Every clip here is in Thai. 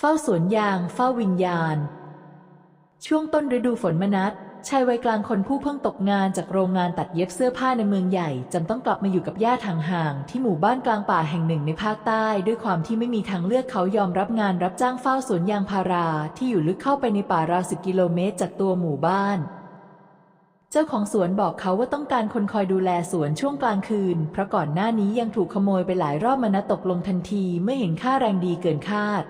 เฝ้าสวนยาง เฝ้าวิญญาณ ช่วงต้นฤดูฝนมนัสชายวัยกลางคนผู้เพิ่งตกงานจากโรงงานตัดเย็บเสื้อผ้าในเมืองใหญ่จำต้องกลับมาอยู่กับญาติห่างๆที่หมู่บ้านกลางป่าแห่งหนึ่งในภาคใต้ ด้วยความที่ไม่มีทางเลือกเขายอมรับงานรับจ้างเฝ้าสวนยางพาราที่อยู่ลึกเข้าไปในป่าราวสิบกิโลเมตรจากตัวหมู่บ้าน เจ้าของสวนบอกเขาว่าต้องการคนคอยดูแลสวนช่วงกลางคืน เพราะก่อนหน้านี้ยังถูกขโมยไปหลายรอบมานะตกลงทันทีเมื่อเห็นค่าแรงดีเกินคาด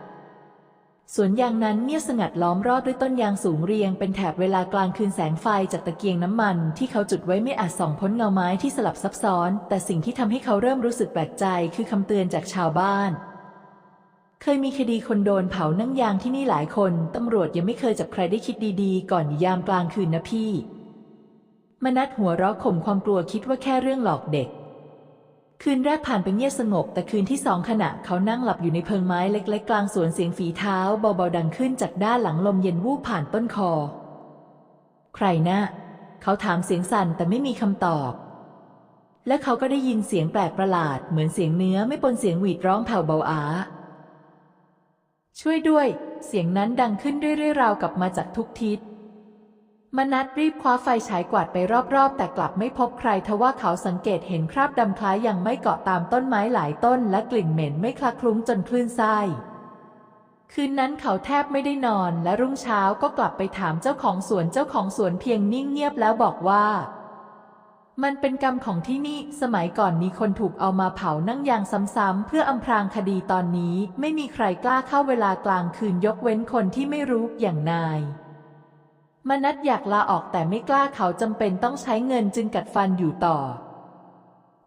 สวนยางนั้นเงียบสงัดล้อมรอบด้วยต้นยางสูงเรียงเป็นแถบเวลากลางคืนแสงไฟจากตะเกียงน้ำมัน ที่เขาจุดไว้ไม่อาจส่องพ้นเงาไม้ที่สลับซับซ้อน แต่สิ่งที่ทำให้เขาเริ่มรู้สึกแปลกใจคือคำเตือนจากชาวบ้าน เคยมีคดีคนโดนเผานั่งยางที่นี่หลายคนตำรวจยังไม่เคยจับใครได้คิดดีๆ ก่อนอยู่ยามกลางคืนนะพี่ มนัดหัวเราะข่มความกลัวคิดว่าแค่เรื่องหลอกเด็ก คืนแรกผ่านไปเงียบสงบ แต่คืนที่สองขณะเขานั่งหลับอยู่ในเพิงไม้เล็ก ๆ กลางสวนเสียงฝีเท้าเบาๆดังขึ้นจากด้านหลังลมเย็นวูบผ่านต้นคอ ใครนะเขาถามเสียงสั่นแต่ไม่มีคำตอบ และเขาก็ได้ยินเสียงแปลกประหลาด เหมือนเสียงเนื้อไม่ปนเสียงหวีดร้องแผ่วเบาอาช่วยด้วย เสียงนั้นดังขึ้นเรื่อยๆราวกับมาจากทุกทิศ มนัดรีบคว้าไฟฉายกวาดไปรอบๆ แต่กลับไม่พบใครทว่าเขาสังเกตเห็นคราบดำคล้ายยังไม่เกาะตามต้นไม้หลายต้น และกลิ่นเหม็นไม่คลักคลุ้งจนคลื่นไส้คืนนั้นเขาแทบไม่ได้นอนและรุ่งเช้าก็กลับไปถามเจ้าของสวนเจ้าของสวนเพียงนิ่งเงียบแล้วบอกว่า มันเป็นกรรมของที่นี่ สมัยก่อนมีคนถูกเอามาเผานั่งยางซ้ำๆเพื่ออำพรางคดีตอนนี้ ไม่มีใครกล้าเข้าเวลากลางคืนยกเว้นคนที่ไม่รู้อย่างนาย มนัดอยากลาออกแต่ไม่กล้าเขาจำเป็นต้องใช้เงินจึงกัดฟันอยู่ต่อ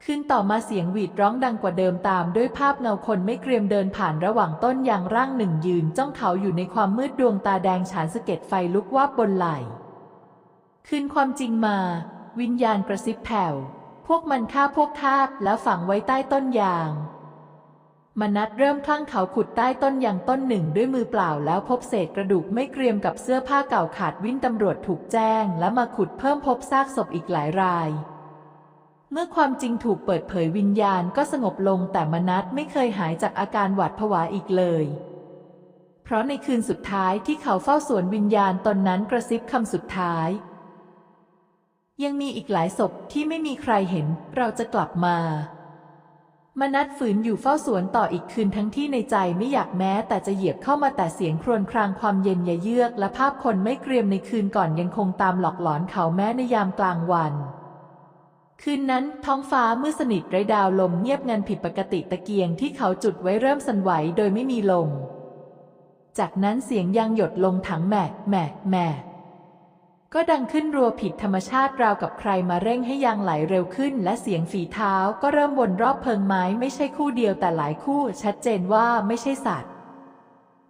ขึ้นต่อมาเสียงหวีดร้องดังกว่าเดิมตามด้วยภาพเงาคนไม่เกรียมเดินผ่านระหว่างต้นยางร่างหนึ่งยืนจ้องเขาอยู่ในความมืดดวงตาแดงฉานสะเก็ดไฟลุกวาบบนไหล่คืนความจริงมา วิญญาณกระซิบแผ่ว พวกมันฆ่าพวกทาบแล้วฝังไว้ใต้ต้นยาง มนัดเริ่มคลั่งเขาขุดใต้ต้นยางต้นหนึ่งด้วยมือเปล่าแล้วพบเศษกระดูกไม่เกรียมกับเสื้อผ้าเก่าขาดวิ่นตำรวจถูกแจ้ง และมาขุดเพิ่มพบซากศพอีกหลายราย เมื่อความจริงถูกเปิดเผยวิญญาณก็สงบลงแต่มนัดไม่เคยหายจากอาการหวาดผวาอีกเลย เพราะในคืนสุดท้ายที่เขาเฝ้าสวนวิญญาณตนนั้นกระซิบคำสุดท้าย ยังมีอีกหลายศพที่ไม่มีใครเห็นเราจะกลับมา มนัดฝืนอยู่เฝ้าสวนต่ออีกคืนทั้งที่ในใจไม่อยากแม้แต่จะเหยียบเข้ามาแต่เสียงครวญครางความเย็นยะเยือก และภาพคนไม่เกรียมในคืนก่อนยังคงตามหลอกหลอนเขาแม้ในยามกลางวัน คืนนั้นท้องฟ้ามืดสนิทไร้ดาวลมเงียบงันผิดปกติตะเกียงที่เขาจุดไว้เริ่มสั่นไหวโดยไม่มีลม จากนั้นเสียงยังหยดลงถังแหม่แหม่แหม่ ก็ดังขึ้นรัวผิดธรรมชาติราวกับใครมาเร่งให้ยางไหลเร็วขึ้น และเสียงฝีเท้าก็เริ่มวนรอบเพิงไม้ไม่ใช่คู่เดียวแต่หลายคู่ชัดเจนว่าไม่ใช่สัตว์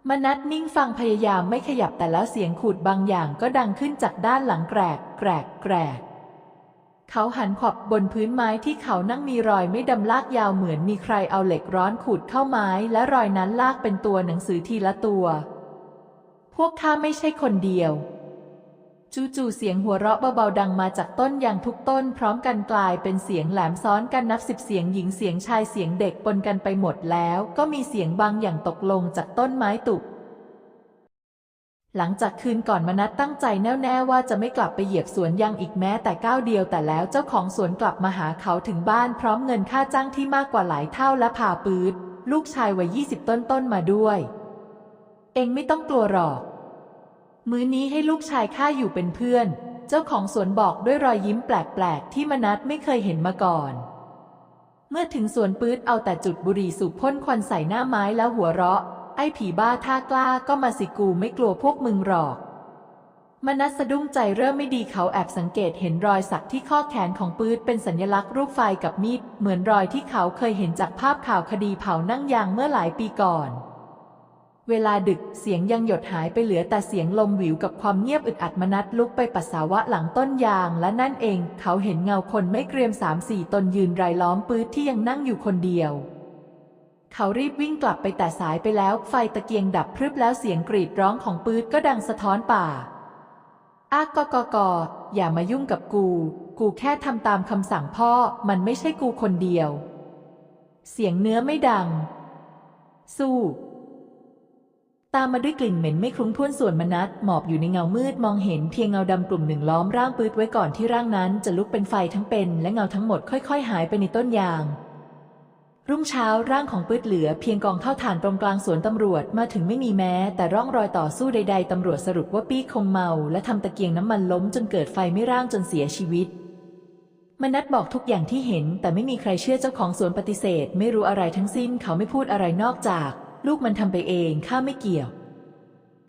มนัดนิ่งฟังพยายามไม่ขยับแต่แล้วเสียงขูดบางอย่างก็ดังขึ้นจากด้านหลังแกรก แกรก แกรก เขาหันขอบบนพื้นไม้ที่เขานั่งมีรอยไม่ดำลากยาวเหมือนมีใครเอาเหล็กร้อนขูดเข้าไม้และรอยนั้นลากเป็นตัวหนังสือทีละตัว พวกข้าไม่ใช่คนเดียว จู่ๆเสียงหัวเราะเบาๆดังมาจากต้นอย่างทุกต้น พร้อมกันกลายเป็นเสียงแหลมซ้อนกันนับสิบเสียงหญิงเสียงชายเสียงเด็กปนกันไปหมดแล้ว ก็มีเสียงบางอย่างตกลงจากต้นไม้ตุก หลังจากคืนก่อนมนัดตั้งใจแน่วแน่ว่าจะไม่กลับไปเหยียบสวนยางอีกแม้แต่ก้าวเดียวแต่แล้วเจ้าของสวนกลับมาหาเขาถึงบ้านพร้อมเงินค่าจ้างที่มากกว่าหลายเท่าและพาปืดลูกชายวัยยี่สิบต้นๆมาด้วย เองไม่ต้องกลัวหรอก มื้อนี้ให้ลูกชายข้าอยู่เป็นเพื่อน เจ้าของสวนบอกด้วยรอยยิ้มแปลกๆ ที่มนัดไม่เคยเห็นมาก่อน เมื่อถึงสวนปื๊ดเอาแต่จุดบุหรี่สูบพ่นควันใส่หน้าไม้แล้วหัวเราะ ไอ้ผีบ้าท่ากล้าก็มาสิกูไม่กลัวพวกมึงหรอก มนัสสะดุ้งใจเริ่มไม่ดีเขาแอบสังเกตเห็นรอยสักที่ข้อแขนของปื๊ดเป็นสัญลักษณ์รูปไฟกับมีดเหมือนรอยที่เขาเคยเห็นจากภาพข่าวคดีเผานั่งยางเมื่อหลายปีก่อน เวลาดึกเสียงยังหยดหายไปเหลือแต่เสียงลมหวิวกับความเงียบอึดอัดมนัดลุกไปปัสสาวะหลังต้นยาง และนั่นเองเขาเห็นเงาคนไม่เกรียมสามสี่ตนยืนรายล้อมปื๊ดที่ยังนั่งอยู่คนเดียว เขารีบวิ่งกลับไปแต่สายไปแล้ว ไฟตะเกียงดับพรึบแล้วเสียงกรีดร้องของปื๊ดก็ดังสะท้อนป่า อากกกอย่ามายุ่งกับกู กูแค่ทำตามคำสั่งพ่อมันไม่ใช่กูคนเดียว เสียงเนื้อไม่ดัง สู้ ตามมาด้วยกลิ่นเหม็นไม่คลุ้งท่วนส่วนมนัสหมอบอยู่ในเงามืดมองเห็นเพียงเงาดำกลุ่มหนึ่งล้อมร่างปืดไว้ก่อนที่ร่างนั้นจะลุกเป็นไฟทั้งเป็น และเงาทั้งหมดค่อย ๆ หายไปในต้นยาง รุ่งเช้าร่างของปืดเหลือเพียงกองเท่าฐานตรงกลางสวนตำรวจมาถึงไม่มีแม้ แต่ร่องรอยต่อสู้ใด ๆตำรวจสรุปว่าปี้คงเมา และทำตะเกียงน้ำมันล้มจนเกิดไฟไม่ร่างจนเสียชีวิตมนัดบอกทุกอย่างที่เห็น แต่ไม่มีใครเชื่อเจ้าของสวนปฏิเสธ ไม่รู้อะไรทั้งสิ้นเขาไม่พูดอะไรนอกจาก ลูกมันทำไปเองข้าไม่เกี่ยว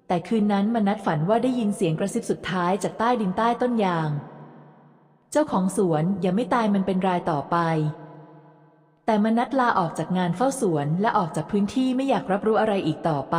แต่คืนนั้นมันนัดฝันว่าได้ยินเสียงกระซิบสุดท้ายจากใต้ดินใต้ต้นยาง เจ้าของสวนยังไม่ตายมันเป็นรายต่อไป แต่มันนัดลาออกจากงานเฝ้าสวนและออกจากพื้นที่ไม่อยากรับรู้อะไรอีกต่อไป